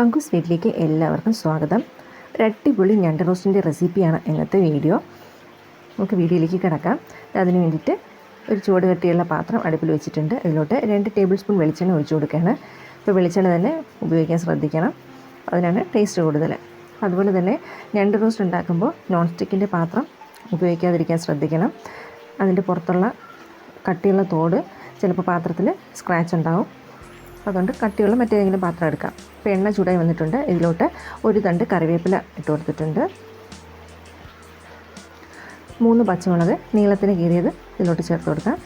പങ്കുസ് സ്വീറ്റിലേക്ക് എല്ലാവർക്കും സ്വാഗതം. ഒരു അടിപൊളി ഞണ്ട് റോസ്റ്റിന്റെ റെസിപ്പിയാണ് ഇന്നത്തെ വീഡിയോ. നമുക്ക് വീഡിയോയിലേക്ക് കിടക്കാം. അതിന് വേണ്ടിയിട്ട് ഒരു ചൂട് കട്ടിയുള്ള പാത്രം അടുപ്പിൽ വെച്ചിട്ടുണ്ട്. അതിലോട്ട് രണ്ട് ടേബിൾ സ്പൂൺ വെളിച്ചെണ്ണ ഒഴിച്ചു കൊടുക്കുകയാണ്. ഇപ്പോൾ വെളിച്ചെണ്ണ തന്നെ ഉപയോഗിക്കാൻ ശ്രദ്ധിക്കണം. അതിനാണ് ടേസ്റ്റ് കൂടുതൽ. അതുപോലെ തന്നെ ഞണ്ട് റോസ്റ്റ് ഉണ്ടാക്കുമ്പോൾ നോൺ സ്റ്റിക്കിന്റെ പാത്രം ഉപയോഗിക്കാതിരിക്കാൻ ശ്രദ്ധിക്കണം. അതിന്റെ പുറത്തുള്ള കട്ടിയുള്ള തോട് ചിലപ്പോൾ പാത്രത്തിൽ സ്ക്രാച്ച് ഉണ്ടാവും. അതുകൊണ്ട് കട്ടിയുള്ള മറ്റേതെങ്കിലും പാത്രം എടുക്കാം. ഇപ്പോൾ എണ്ണ ചൂടായി വന്നിട്ടുണ്ട്. ഇതിലോട്ട് ഒരു തണ്ട് കറിവേപ്പില ഇട്ട് കൊടുത്തിട്ടുണ്ട്. മൂന്ന് പച്ചമുളക് നീളത്തിന് കീറിയത് ഇതിലോട്ട് ചേർത്ത് കൊടുക്കാം.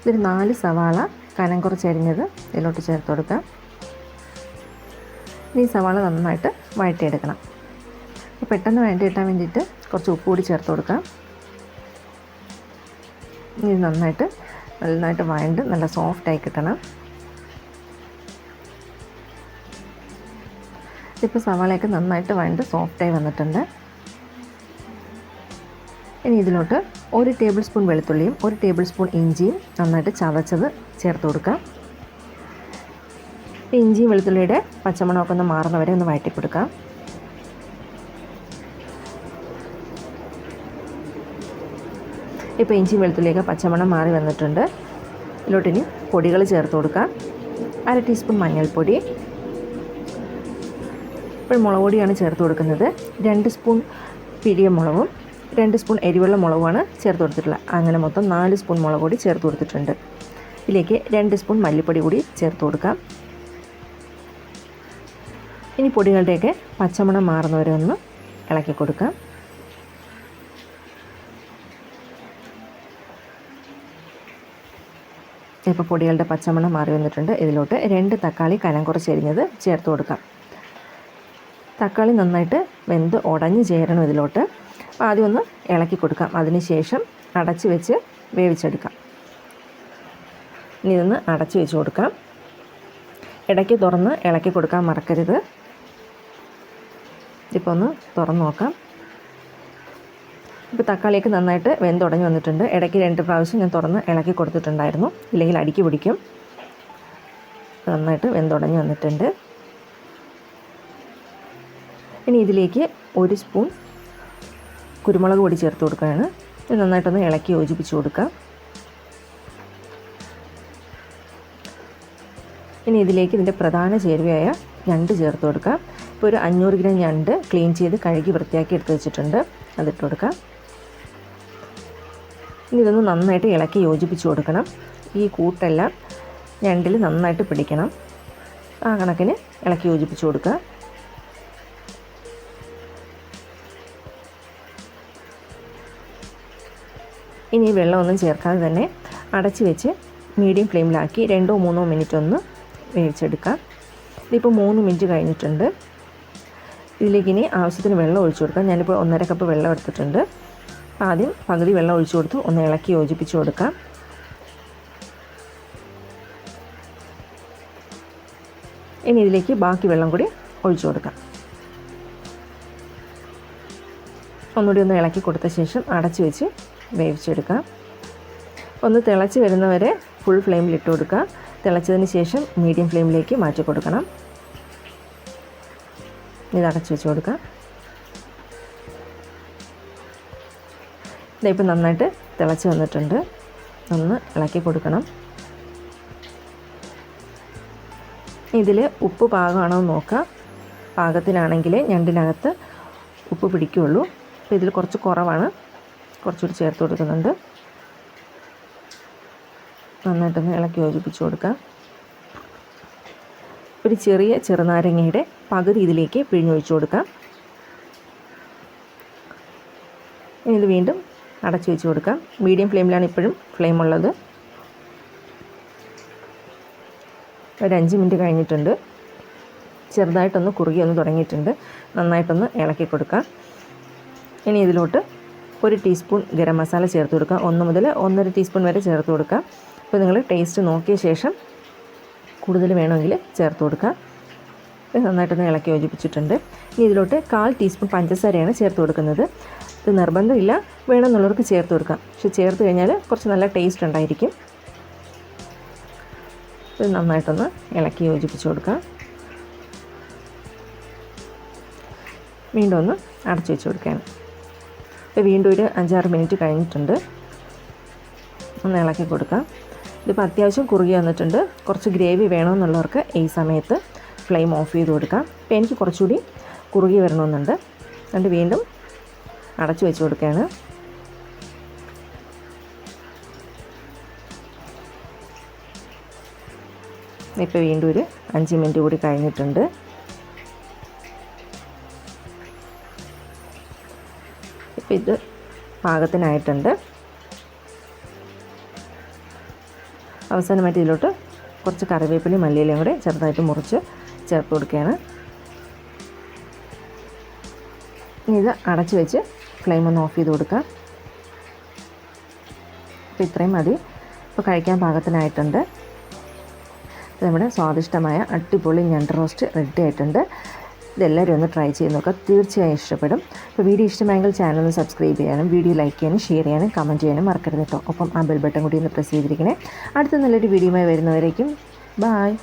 ഇതൊരു നാല് സവാള കനം കുറച്ചരിഞ്ഞത് ഇതിലോട്ട് ചേർത്ത് കൊടുക്കാം. ഈ സവാള നന്നായിട്ട് വഴറ്റിയെടുക്കണം. പെട്ടെന്ന് വേണ്ടി കിട്ടാൻ വേണ്ടിയിട്ട് കുറച്ച് ഉപ്പ് കൂടി ചേർത്ത് കൊടുക്കാം. ഇത് നന്നായിട്ട് നന്നായിട്ട് വഴണ്ട് നല്ല സോഫ്റ്റായി കിട്ടണം. ഇപ്പോൾ സവാളയൊക്കെ നന്നായിട്ട് വഴണ്ട് സോഫ്റ്റായി വന്നിട്ടുണ്ട്. ഇനി ഇതിലോട്ട് ഒരു ടേബിൾ സ്പൂൺ വെളുത്തുള്ളിയും ഒരു ടേബിൾ സ്പൂൺ ഇഞ്ചിയും നന്നായിട്ട് ചതച്ചത് ചേർത്ത് കൊടുക്കാം. ഇഞ്ചിയും വെളുത്തുള്ളിയുടെ പച്ചമണമൊക്കെ ഒന്ന് മാറുന്നവരെ ഒന്ന് വഴറ്റി കൊടുക്കാം ഇപ്പോൾ ഇഞ്ചി വെളുത്തുള്ളിയൊക്കെ പച്ചമണം മാറി വന്നിട്ടുണ്ട്. ഇതിലോട്ടിനി പൊടികൾ ചേർത്ത് കൊടുക്കാം. അര ടീസ്പൂൺ മഞ്ഞൾപ്പൊടി. ഇപ്പോൾ മുളക് പൊടിയാണ് ചേർത്ത് കൊടുക്കുന്നത്. രണ്ട് സ്പൂൺ പിടിയ മുളകും രണ്ട് സ്പൂൺ എരിവെള്ള മുളകുമാണ് ചേർത്ത് കൊടുത്തിട്ടുള്ളത്. അങ്ങനെ മൊത്തം നാല് സ്പൂൺ മുളക് പൊടി ചേർത്ത് കൊടുത്തിട്ടുണ്ട്. ഇതിലേക്ക് രണ്ട് സ്പൂൺ മല്ലിപ്പൊടി കൂടി ചേർത്ത് കൊടുക്കാം. ഇനി പൊടികളുടെയൊക്കെ പച്ചമണം മാറുന്നവരെ ഒന്ന് ഇളക്കി കൊടുക്കാം. ഇപ്പോൾ പൊടികളുടെ പച്ചമണം മാറി വന്നിട്ടുണ്ട്. ഇതിലോട്ട് രണ്ട് തക്കാളി കനം കുറച്ച് ചേർത്ത് കൊടുക്കാം. തക്കാളി നന്നായിട്ട് വെന്ത് ഉടഞ്ഞ് ചേരണം ഇതിലോട്ട്. ആദ്യം ഒന്ന് ഇളക്കി കൊടുക്കാം. അതിനുശേഷം അടച്ച് വെച്ച് വേവിച്ചെടുക്കാം. ഇനി ഇതൊന്ന് അടച്ച് വെച്ച് കൊടുക്കാം. ഇടയ്ക്ക് തുറന്ന് ഇളക്കി കൊടുക്കാൻ മറക്കരുത്. ഇപ്പോൾ ഒന്ന് തുറന്ന് നോക്കാം. ഇപ്പോൾ തക്കാളിയൊക്കെ നന്നായിട്ട് വെന്തുടഞ്ഞ് വന്നിട്ടുണ്ട്. ഇടയ്ക്ക് രണ്ട് പ്രാവശ്യം ഞാൻ തുറന്ന് ഇളക്കി കൊടുത്തിട്ടുണ്ടായിരുന്നു. ഇല്ലെങ്കിൽ അടിക്ക് പിടിക്കും. നന്നായിട്ട് വെന്തുടഞ്ഞ് വന്നിട്ടുണ്ട്. ഇനി ഇതിലേക്ക് ഒരു സ്പൂൺ കുരുമുളക് പൊടി ചേർത്ത് കൊടുക്കുകയാണ്. ഇത് നന്നായിട്ടൊന്ന് ഇളക്കി യോജിപ്പിച്ച് കൊടുക്കാം. ഇനി ഇതിലേക്ക് ഇതിന്റെ പ്രധാന ചേരുവയായ ഞണ്ട് ചേർത്ത് കൊടുക്കാം. ഇപ്പോൾ ഒരു അഞ്ഞൂറ് ഗ്രാം ഞണ്ട് ക്ലീൻ ചെയ്ത് കഴുകി വൃത്തിയാക്കി എടുത്ത് വെച്ചിട്ടുണ്ട്. അതിട്ട് കൊടുക്കാം. ഇനി ഇതൊന്ന് നന്നായിട്ട് ഇളക്കി യോജിപ്പിച്ച് കൊടുക്കണം. ഈ കൂട്ടെല്ലാം ഞണ്ടിൽ നന്നായിട്ട് പിടിക്കണം. ആ കണക്കിന് ഇളക്കി യോജിപ്പിച്ച് കൊടുക്കുക. ഇനി വെള്ളമൊന്നും ചേർക്കാതെ തന്നെ അടച്ച് വെച്ച് മീഡിയം ഫ്ലെയിമിലാക്കി രണ്ടോ മൂന്നോ മിനിറ്റ് ഒന്ന് വേവിച്ചെടുക്കാം. ഇതിപ്പോൾ മൂന്ന് മിനിറ്റ് കഴിഞ്ഞിട്ടുണ്ട്. ഇതിലേക്ക് ഇനി ആവശ്യത്തിന് വെള്ളം ഒഴിച്ചു കൊടുക്കാം. ഞാനിപ്പോൾ ഒന്നര കപ്പ് വെള്ളം എടുത്തിട്ടുണ്ട്. ആദ്യം പകുതി വെള്ളം ഒഴിച്ചു കൊടുത്ത്. ഒന്ന് ഇളക്കി യോജിപ്പിച്ച് കൊടുക്കാം. ഇനി ഇതിലേക്ക് ബാക്കി വെള്ളം കൂടി ഒഴിച്ചു കൊടുക്കാം. ഒന്നുകൂടി ഒന്ന് ഇളക്കി കൊടുത്ത ശേഷം അടച്ചു വെച്ച് വേവിച്ചെടുക്കാം. ഒന്ന് തിളച്ച് വരുന്നവരെ ഫുൾ ഫ്ലെയിമിൽ ഇട്ട് കൊടുക്കുക തിളച്ചതിന് ശേഷം മീഡിയം ഫ്ലെയിമിലേക്ക് മാറ്റി കൊടുക്കണം. ഇത് അടച്ചു വെച്ച് കൊടുക്കാം. ഇതിപ്പോൾ നന്നായിട്ട് തിളച്ച് വന്നിട്ടുണ്ട്. ഒന്ന് ഇളക്കി കൊടുക്കണം. ഇതിൽ ഉപ്പ് പാകമാണോ എന്ന് നോക്കാം. പാകത്തിനാണെങ്കിൽ ഞണ്ടിനകത്ത് ഉപ്പ് പിടിക്കുകയുള്ളൂ അപ്പോൾ ഇതിൽ കുറച്ച് കുറവാണ്. കുറച്ചുകൂടി ചേർത്ത് കൊടുക്കുന്നുണ്ട്. നന്നായിട്ടൊന്ന് ഇളക്കി യോജിപ്പിച്ച് കൊടുക്കാം. ഒരു ചെറിയ ചെറുനാരങ്ങയുടെ പകുതി ഇതിലേക്ക് പിഴിഞ്ഞൊഴിച്ച് കൊടുക്കാം. ഇത് വീണ്ടും അടച്ചു വെച്ച് കൊടുക്കാം. മീഡിയം ഫ്ലെയിമിലാണ് ഇപ്പോഴും ഫ്ലെയിം ഉള്ളത് ഒരു അഞ്ച് മിനിറ്റ് കഴിഞ്ഞിട്ടുണ്ട്. ചെറുതായിട്ടൊന്ന് കുറുകി ഒന്ന് തുടങ്ങിയിട്ടുണ്ട്. നന്നായിട്ടൊന്ന് ഇളക്കി കൊടുക്കാം. ഇനി ഇതിലോട്ട് ഒരു ടീസ്പൂൺ ഗരം മസാല ചേർത്ത് കൊടുക്കുക ഒന്ന് മുതൽ ഒന്നര ടീസ്പൂൺ വരെ ചേർത്ത് കൊടുക്കുക അപ്പോൾ നിങ്ങൾ ടേസ്റ്റ് നോക്കിയ ശേഷം കൂടുതൽ വേണമെങ്കിൽ ചേർത്ത് കൊടുക്കുക നന്നായിട്ടൊന്ന് ഇളക്കി യോജിപ്പിച്ചിട്ടുണ്ട്. ഇനി ഇതിലോട്ട് കാൽ ടീസ്പൂൺ പഞ്ചസാരയാണ് ചേർത്ത് കൊടുക്കുന്നത്. ഇത് നിർബന്ധമില്ല. വേണമെന്നുള്ളവർക്ക് ചേർത്ത് കൊടുക്കാം. പക്ഷെ ചേർത്ത് കഴിഞ്ഞാൽ കുറച്ച് നല്ല ടേസ്റ്റ് ഉണ്ടായിരിക്കും. ഇത് നന്നായിട്ടൊന്ന് ഇളക്കി യോജിപ്പിച്ച് കൊടുക്കാം. വീണ്ടും ഒന്ന് അടച്ചു വെച്ച് കൊടുക്കുകയാണ്. ഇപ്പോൾ വീണ്ടും ഒരു അഞ്ചാറ് മിനിറ്റ് കഴിഞ്ഞിട്ടുണ്ട്. ഒന്ന് ഇളക്കി കൊടുക്കാം. ഇതിപ്പോൾ അത്യാവശ്യം കുറുകി വന്നിട്ടുണ്ട്. കുറച്ച് ഗ്രേവി വേണമെന്നുള്ളവർക്ക് ഈ സമയത്ത് ഫ്ലെയിം ഓഫ് ചെയ്ത് കൊടുക്കാം. ഇപ്പോൾ എനിക്ക് കുറച്ചുകൂടി കുറുകി വരണമെന്നുണ്ട്. അതുകൊണ്ട് വീണ്ടും അടച്ചു വെച്ച് കൊടുക്കുകയാണ്. ഇപ്പോൾ വീണ്ടും ഒരു അഞ്ച് മിനിറ്റ് കൂടി കഴിഞ്ഞിട്ടുണ്ട്. ഇപ്പോൾ ഇത് പാകത്തിനായിട്ടുണ്ട്. അവസാനമായിട്ട് ഇതിലോട്ട് കുറച്ച് കറിവേപ്പിലയും മല്ലിയിലയും കൂടെ ചെറുതായിട്ട് മുറിച്ച് ചേർത്ത് കൊടുക്കുകയാണ്. ഇത് അടച്ച് വെച്ച് ഫ്ലെയിം ഒന്ന് ഓഫ് ചെയ്ത് കൊടുക്കുക. അപ്പോൾ ഇത്രയും മതി. ഇപ്പോൾ കഴിക്കാൻ പാകത്തിനായിട്ടുണ്ട്. നമ്മുടെ സ്വാദിഷ്ടമായ അടിപൊളി ഞണ്ട് റോസ്റ്റ് റെഡി ആയിട്ടുണ്ട്. ഇതെല്ലാവരും ഒന്ന് ട്രൈ ചെയ്ത് നോക്കുക. തീർച്ചയായും ഇഷ്ടപ്പെടും. അപ്പോൾ വീഡിയോ ഇഷ്ടമായെങ്കിൽ ചാനൽ ഒന്ന് സബ്സ്ക്രൈബ് ചെയ്യാനും വീഡിയോ ലൈക്ക് ചെയ്യാനും ഷെയർ ചെയ്യാനും കമന്റ് ചെയ്യാനും മറക്കരുത് കേട്ടോ. ഒപ്പം ആ ബെൽ ബട്ടൺ കൂടി ഒന്ന് പ്രസ് ചെയ്തിരിക്കണേ. അടുത്ത നല്ലൊരു വീഡിയോയുമായി വരുന്നവരേക്കും. ബായ്